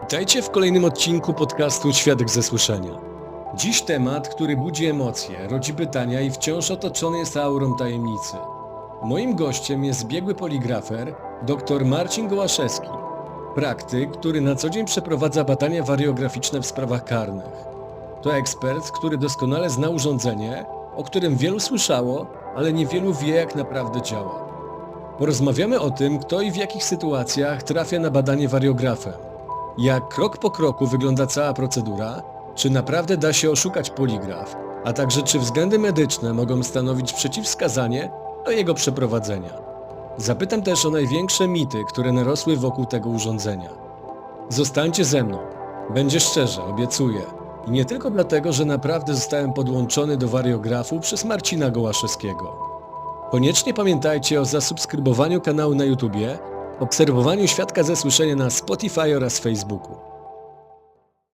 Witajcie w kolejnym odcinku podcastu Świadek ze Słyszenia. Dziś temat, który budzi emocje, rodzi pytania i wciąż otoczony jest aurą tajemnicy. Moim gościem jest biegły poligrafer, dr Marcin Gołaszewski, praktyk, który na co dzień przeprowadza badania wariograficzne w sprawach karnych. To ekspert, który doskonale zna urządzenie, o którym wielu słyszało, ale niewielu wie jak naprawdę działa. Porozmawiamy o tym, kto i w jakich sytuacjach trafia na badanie wariografem. Jak krok po kroku wygląda cała procedura, czy naprawdę da się oszukać poligraf, a także czy względy medyczne mogą stanowić przeciwwskazanie do jego przeprowadzenia. Zapytam też o największe mity, które narosły wokół tego urządzenia. Zostańcie ze mną. Będzie szczerze, obiecuję. I nie tylko dlatego, że naprawdę zostałem podłączony do wariografu przez Marcina Gołaszewskiego. Koniecznie pamiętajcie o zasubskrybowaniu kanału na YouTubie, obserwowaniu Świadka ze Słyszenia na Spotify oraz Facebooku.